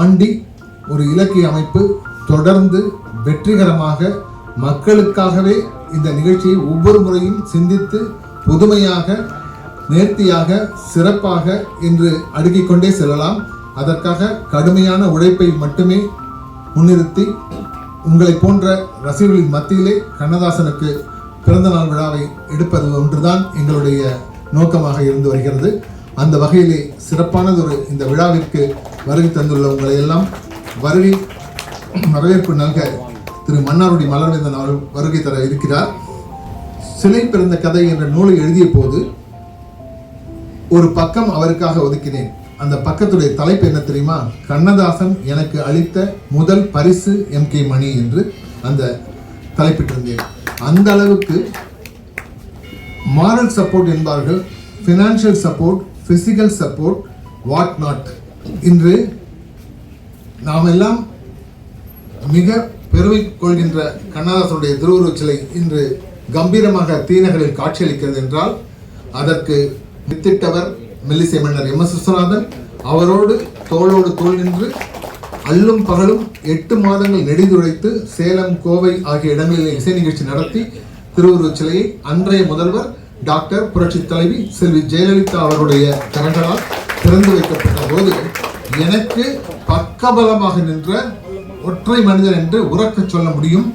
தாண்டி ஒரு இலக்கிய அமைப்பு தொடர்ந்து வெற்றிகரமாக மக்களுக்காகவே இந்த நிகழ்ச்சியை ஒவ்வொரு முறையும் சிந்தித்து புதுமையாக நேர்த்தியாக சிறப்பாக என்று அடுக்கிக் கொண்டே செல்லலாம். அதற்காக கடுமையான உழைப்பை மட்டுமே முன்னிறுத்தி உங்களை போன்ற ரசிகர்களின் மத்தியிலே கண்ணதாசனுக்கு பிறந்த நாள் விழாவை எடுப்பது ஒன்றுதான் எங்களுடைய நோக்கமாக இருந்து வருகிறது. அந்த வகையிலே சிறப்பானதொரு இந்த விழாவிற்கு வருகை தந்துள்ள உங்களை எல்லாம் வருகை வரவேற்பு நல்க திரு மன்னாருடைய மலர்வேந்தன் அவர்கள் வருகை தர இருக்கிறார். சிலை பிறந்த கதை என்ற நூலை எழுதிய போது ஒரு பக்கம் அவருக்காக ஒதுக்கினேன். அந்த பக்கத்துடைய தலைப்பு என்ன தெரியுமா? கண்ணதாசன் எனக்கு அளித்த முதல் பரிசு எம் கே மணி என்று அந்த தலைப்பிட்டிருந்தேன். அந்த அளவுக்கு மாரல் சப்போர்ட் என்பார்கள். Financial support physical support what not இன்று நாம் எல்லாம் மிக பெருமை கொள்கின்ற கண்ணதாசனுடைய திருவுருவச் சிலை இன்று கம்பீரமாக தீநகரில் காட்சியளிக்கிறது என்றால் அதற்கு வித்திட்டவர் மெல்லிசை மன்னர் எம். எஸ். விஸ்வநாதன் அவரோடு தோளோடு தோல் நின்று அல்லும் பகலும் எட்டு மாதங்கள் நெடிதுழைத்து சேலம் கோவை ஆகிய இடங்களில் இசை நிகழ்ச்சி நடத்தி திருவுருவச் சிலையை அன்றைய முதல்வர் டாக்டர் புரட்சி தலைவி செல்வி ஜெயலலிதா அவருடைய கரங்களால் திறந்து வைக்கப்பட்ட போது எனக்கு பக்கபலமாக நின்ற ஒற்றை மனிதர் என்று உறக்கச் சொல்ல முடியும்.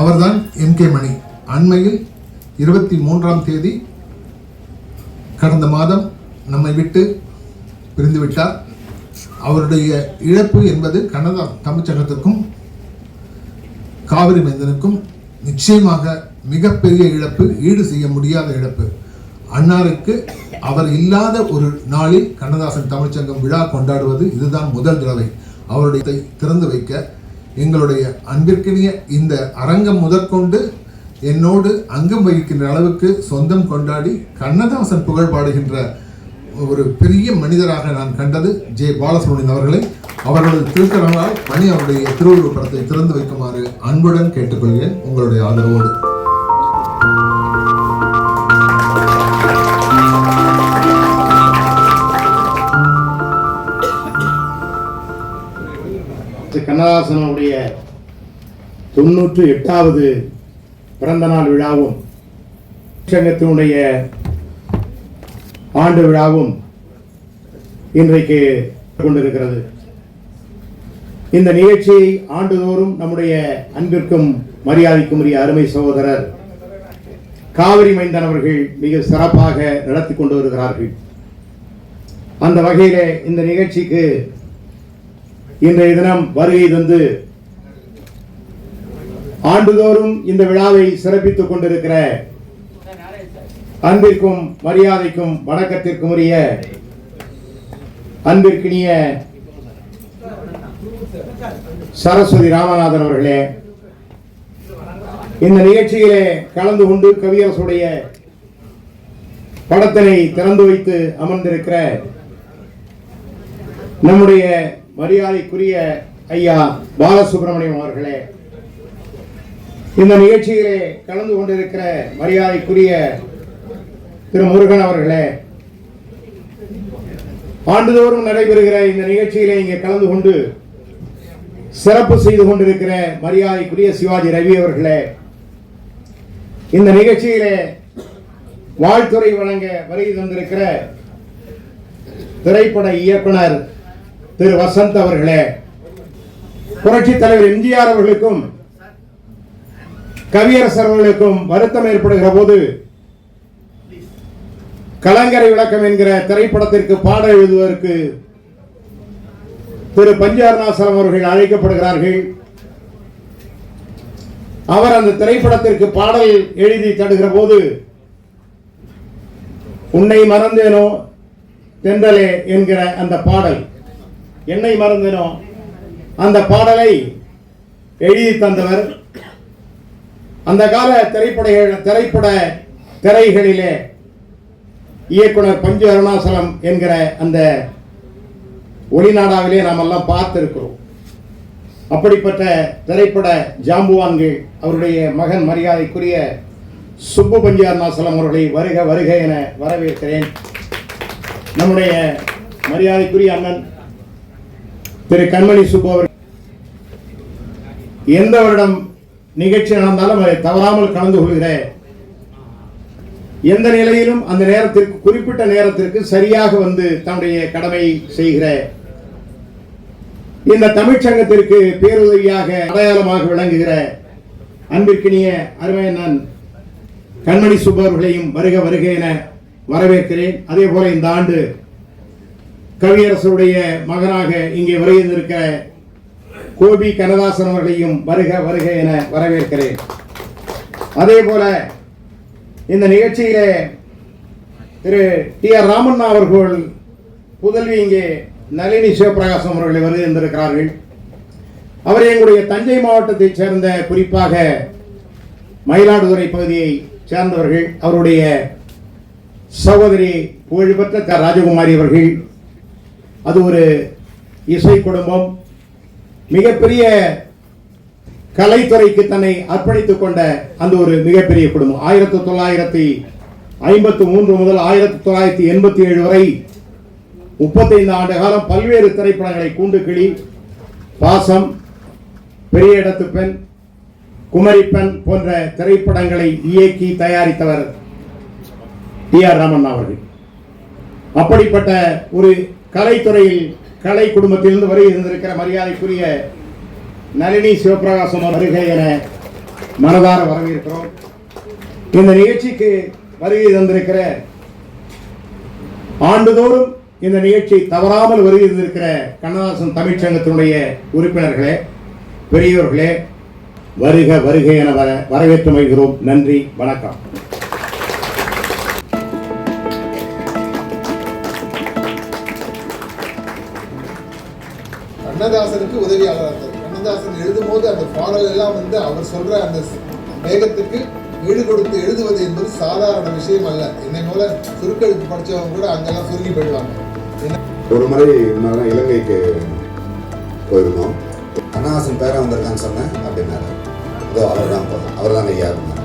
அவர்தான் எம் கே மணி. அண்மையில் இருபத்தி மூன்றாம் தேதி கடந்த மாதம் நம்மை விட்டு பிரிந்துவிட்டார் அவருடைய இழப்பு என்பது கன்னடா தமிழ்ச்சங்கத்திற்கும் காவிரி மைந்தனுக்கும் நிச்சயமாக மிகப்பெரிய இழப்பு ஈடு செய்ய முடியாத இழப்பு. அன்னாருக்கு அவர் இல்லாத ஒரு நாளில் கண்ணதாசன் தமிழ்ச்சங்கம் விழா கொண்டாடுவது இதுதான் முதல் தடவை. அவருடைய திறந்து வைக்க எங்களுடைய அன்பிற்கினிய இந்த அரங்கம் முதற்கொண்டு என்னோடு அங்கம் வகிக்கின்ற அளவுக்கு சொந்தம் கொண்டாடி கண்ணதாசன் புகழ் பாடுகின்ற ஒரு பெரிய மனிதராக நான் கண்டது ஜே. பாலசுப்ரமணியன் அவர்களை. அவர்களது திருத்தரங்களால் மணி அவருடைய திருவள்ளுவர் படத்தை திறந்து வைக்குமாறு அன்புடன் கேட்டுக்கொள்கிறேன். உங்களுடைய ஆதரவோடு. திரு கண்ணதாசனுடைய தொண்ணூற்று எட்டாவது பிறந்தநாள் விழாவும் சங்கத்தினுடைய ஆண்டு விழாவும் இன்றைக்கு கொண்டிருக்கிறது. இந்த நிகழ்ச்சியை ஆண்டுதோறும் நம்முடைய அன்பிற்கும் மரியாதைக்கும் உரிய அருமை சகோதரர் காவிரி மைந்தன் அவர்கள் மிக சிறப்பாக நடத்தி கொண்டு வருகிறார்கள். அந்த வகையிலே இந்த நிகழ்ச்சிக்கு இன்றைய தினம் வருகை தந்து ஆண்டுதோறும் இந்த விழாவை சிறப்பித்துக் கொண்டிருக்கிற அன்பிற்கும் மரியாதைக்கும் வணக்கத்திற்கும் உரிய அன்பிற்கினிய சரஸ்வதி ராமநாதன் அவர்களே இந்த நிகழ்ச்சியிலே கலந்து கொண்டு கவியரசுடைய படத்தினை திறந்து வைத்து அமர்ந்திருக்கிற நம்முடைய மரியாதைக்குரிய ஐயா பாலசுப்ரமணியம் அவர்களே இந்த நிகழ்ச்சியிலே கலந்து கொண்டிருக்கிற மரியாதைக்குரிய திரு முருகன் அவர்களே ஆண்டுதோறும் நடைபெறுகிற இந்த நிகழ்ச்சியிலே இங்கே கலந்து கொண்டு சிறப்பு செய்து கொண்டிருக்கிற மரியாதைக்குரிய சிவாஜி ரவி அவர்களே இந்த நிகழ்ச்சியிலே வாழ்த்துறை வழங்க வருகை தந்திருக்கிற திரைப்பட இயக்குனர் திரு வசந்த் அவர்களே புரட்சி தலைவர் எம்ஜிஆர் அவர்களுக்கும் கவியரசர் அவர்களுக்கும் வருத்தம் ஏற்படுகிற போது கலங்கரை விளக்கம் என்கிற திரைப்படத்திற்கு பாடல் எழுதுவதற்கு திரு பஞ்சாருணாசலம் அவர்கள் அழைக்கப்படுகிறார்கள். அவர் அந்த திரைப்படத்திற்கு பாடல் எழுதி தடுகிற போது உன்னை மறந்தேனோ தென்றலே என்கிற அந்த பாடல். என்னை மறந்தேனோ? அந்த பாடலை எழுதி தந்தவர். அந்த கால திரைப்பட திரைப்பட திரைகளிலே இயக்குனர் பஞ்சு அருணாசலம் என்கிற அந்த ஒளிநாடாவிலே நாம் எல்லாம் பார்த்திருக்கிறோம். அப்படிப்பட்ட திரைப்பட ஜாம்புவான்கள் அவருடைய மகன் மரியாதைக்குரிய சுப்பு பஞ்சு அருணாசலம் அவர்களை வருக வருக என வரவேற்கிறேன். நம்முடைய மரியாதைக்குரிய அண்ணன் திரு கண்மணி சுப்பு அவர் எந்த வருடம் நிகழ்ச்சி நடந்தாலும் அதை தவறாமல் கலந்து கொள்கிற எந்த நிலையிலும் அந்த நேரத்திற்கு குறிப்பிட்ட நேரத்திற்கு சரியாக வந்து தன்னுடைய கடமை செய்கிற இந்த தமிழ்ச்சங்கத்திற்கு பேருதவியாக அடையாளமாக விளங்குகிற அன்பிற்கினிய அருமையண்ணன் கண்மணி சுப்பு அவர்களையும் வருக வருக என வரவேற்கிறேன். அதே போல இந்த ஆண்டு கவியரசருடைய மகனாக இங்கே வருகின்றிருக்கிற கோபி கனதாசன் அவர்களையும் வருக வருக என வரவேற்கிறேன். அதே போல இந்த நிகழ்ச்சியிலே திரு டி ஆர் ராமண்ணா அவர்கள் புதல்வி இங்கே நளினி சிவபிரகாசம் அவர்களை வருகின்றிருக்கிறார்கள் அவர் எங்களுடைய தஞ்சை மாவட்டத்தைச் சேர்ந்த குறிப்பாக மயிலாடுதுறை பகுதியை சேர்ந்தவர்கள். அவருடைய சகோதரி புகழ்பெற்ற க ராஜகுமாரி அவர்கள் அது ஒரு இசை குடும்பம். மிகப்பெரிய கலைத்துறைக்கு தன்னை அர்ப்பணித்துக் கொண்ட அந்த ஒரு மிகப்பெரிய குடும்பம். ஆயிரத்தி தொள்ளாயிரத்தி ஐம்பத்தி மூன்று முதல் ஆயிரத்தி தொள்ளாயிரத்தி எண்பத்தி ஏழு வரை முப்பத்தைந்து ஆண்டு காலம் பல்வேறு திரைப்படங்களை கூண்டு கிளி பாசம் பெரிய இடத்து பெண் குமரிப்பெண் போன்ற திரைப்படங்களை இயக்கி தயாரித்தவர் டி ஆர் ராமண்ணா அவர்கள். அப்படிப்பட்ட ஒரு கலைத்துறையில் கலை குடும்பத்திலிருந்து வரை இருந்திருக்கிற மரியாதைக்குரிய நளினி சிவபிரகாசம் வருகை என மனதார வரவேற்கிறோம். இந்த நிகழ்ச்சிக்கு வருகை தந்திருக்கிற ஆண்டுதோறும் இந்த நிகழ்ச்சியை தவறாமல் வருகை தந்திருக்கிற கண்ணதாசன் தமிழ்ச்சங்கத்தினுடைய உறுப்பினர்களே பெரியோர்களே வருக வருகை என வர வரவேற்று மகிழ்கிறோம். நன்றி வணக்கம். கண்ணதாசனுக்கு உதவியாளராக இருந்தார். கண்ணதாசன் எழுதும் போது அந்த பாடல் எல்லாம் வந்து அவர் சொல்ற அந்த வேகத்துக்கு ஈடு கொடுத்து எழுதுவது என்பது சாதாரண விஷயம் அல்ல. என்னை போல சுருக்கெழுத்து படிச்சவங்க கூட அங்கெல்லாம் சுருங்கி போயிடுவாங்க. ஒரு முறை நான் இலங்கைக்கு போயிருந்தோம். கண்ணதாசன் பேரன் வந்திருக்கான்னு சொன்னேன் அப்படின்னாரு. அதோ அவர் தான் போதும் அவர் தான் ஐயா இருந்தார்.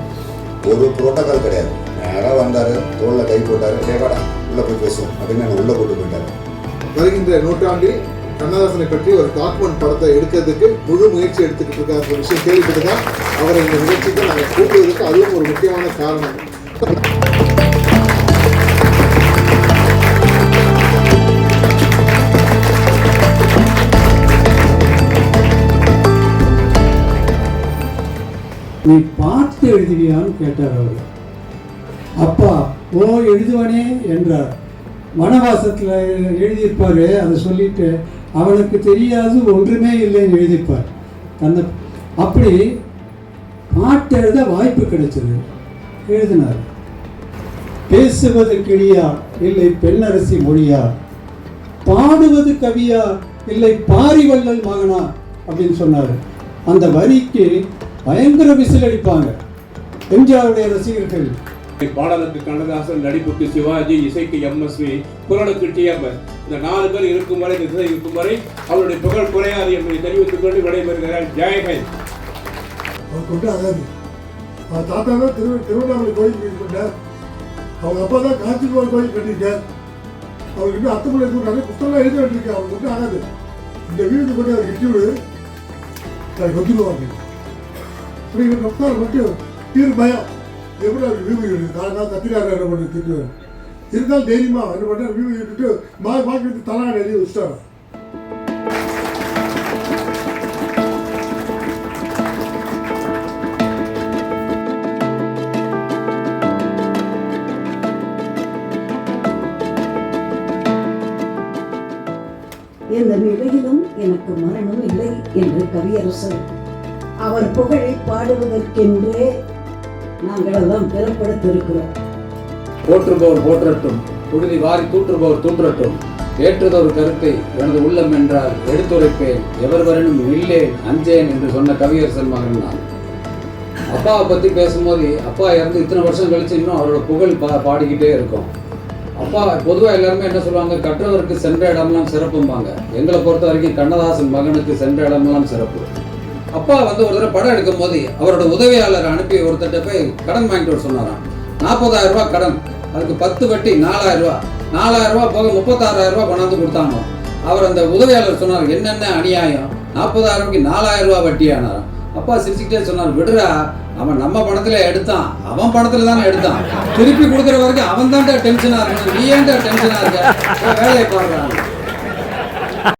ஒரு புரோட்டோகால் கிடையாது. நேராக வந்தார் தோளில் கை போட்டார். டேவாடா உள்ளே போய் பேசுவோம் அப்படின்னு என்னை உள்ளே கூட்டு போயிட்டார். வருகின்ற நூற்றாண்டில் கண்ணதாசனை பற்றி ஒரு டாக்குமெண்ட் படத்தை எடுக்கிறதுக்கு முழு முயற்சி எடுத்துக்கிட்டு இருக்காரு. விஷயம் கேள்விப்பட்டு தான் அவரை இந்த முயற்சிக்கு நாங்கள் கூட்டுவதற்கு அதுவும் ஒரு முக்கியமான காரணம். நீ பார்த்து எழுதுவியான்னு கேட்டார் அவர். அப்பா ஓ எழுதுவனே என்றார். வனவாசத்தில் எழுதியிருப்பார் அதை சொல்லிட்டு அவனுக்கு தெரியாது ஒன்றுமே இல்லைன்னு எழுதிப்பார். அந்த அப்படி பாட்டு எழுத வாய்ப்பு கிடைச்சது. எழுதினார். பேசுவது கிளியா இல்லை பெண்ணரசி மொழியா? பாடுவது கவியா இல்லை பாரிவள்ளல் மகனா? அப்படின்னு சொன்னார். அந்த வரிக்கு பயங்கர விசில் அடிப்பாங்க. எம்ஜிஆருடைய ரசிகர்கள். பாடலுக்கு கண்ணதாசன் நடிப்புக்கு சிவாஜி இசைக்கு எம்எஸ்வி குரலுக்கு டிஎம்எஸ் இந்த நாலு பேர் இருக்கும் வரை இந்த இசை இருக்கும் வரை அவருடைய புகழ் குறையாது என்பதை தெரிவித்துக் கொண்டு விடைபெறுகிறார் ஜெயஹிந்த் தாத்தா தான் திரு திருவண்ணாமலை கோயில் கட்டிருக்கார் அவங்க அப்பா தான் காஞ்சிபுரம் கோயில் கட்டியிருக்கார். அவருக்கு இன்னும் அத்தமலை நிறைய புத்தகம் எழுதி வச்சிருக்காரு. அவங்க மட்டும் ஆகாது இந்த வீடு கொண்டு அவர் கட்டி விடு அதை கொத்திடுவாங்க அப்படி இவர் மட்டும் தீர் பயம் எப்படி அவர் வீடு விடு நான் கத்திராரு என்ன பண்ணி திட்டுவேன் இருந்தாலும் தைரியமா என்ன பண்ணார் வீடு விட்டுட்டு மா பார்க்கறது தலா எழுதி வச்சுட்டாரு. எந்த நிலையிலும் எனக்கு மரணம் இல்லை என்று கவியரசர் அவர் புகழை பாடுவதற்கென்றே நாங்கள் எல்லாம் பிறப்படுத்திருக்கிறோம் போற்றுபவர் போற்றட்டும் புழுதி வாரி தூற்றுபவர் தூற்றட்டும். ஏற்றதொரு கருத்தை எனது உள்ளம் என்றால் எடுத்துரைப்பேன். எவர் வரனும் இல்லேன் அஞ்சேன் என்று சொன்ன கவியரசன் மகன் நான். அப்பாவை பற்றி பேசும்போது அப்பா இறந்து இத்தனை வருஷம் கழிச்சு இன்னும் அவரோட புகழ் பா பாடிக்கிட்டே இருக்கும். அப்பா பொதுவாக எல்லாருமே என்ன சொல்லுவாங்க? கற்றவருக்கு சென்ற இடம்லாம் சிறப்பும்பாங்க. எங்களை பொறுத்த வரைக்கும் கண்ணதாசன் மகனுக்கு சென்ற இடமெல்லாம் சிறப்பு. அப்பா வந்து ஒரு தடவை படம் எடுக்கும் போது அவரோட உதவியாளர் அனுப்பி ஒருத்தட்ட போய் கடன் வாங்கிட்டு வர சொன்னாராம். நாற்பதாயிரம் ரூபாய் கடன். அதுக்கு பத்து வட்டி நாலாயிரம் ரூபா. நாலாயிரம் ரூபாய் போக முப்பத்தாறாயிரம் ரூபா கொண்டாந்து கொடுத்தாங்க. அவர் அந்த உதவியாளர் சொன்னார் என்னென்ன அநியாயம்? நாற்பதாயிரம் நாலாயிரம் நாலாயிரம் வட்டி வட்டியானார். அப்பா சிரிச்சுக்கிட்டே சொன்னார் விடுறா அவன் நம்ம பணத்துல எடுத்தான். அவன் பணத்துல தானே எடுத்தான். திருப்பி கொடுக்குற வரைக்கும் அவன் தான் டென்ஷனா இருக்கணும். நீ ஏன்டா டென்ஷனா இருக்க? வேலையை பாடுறான்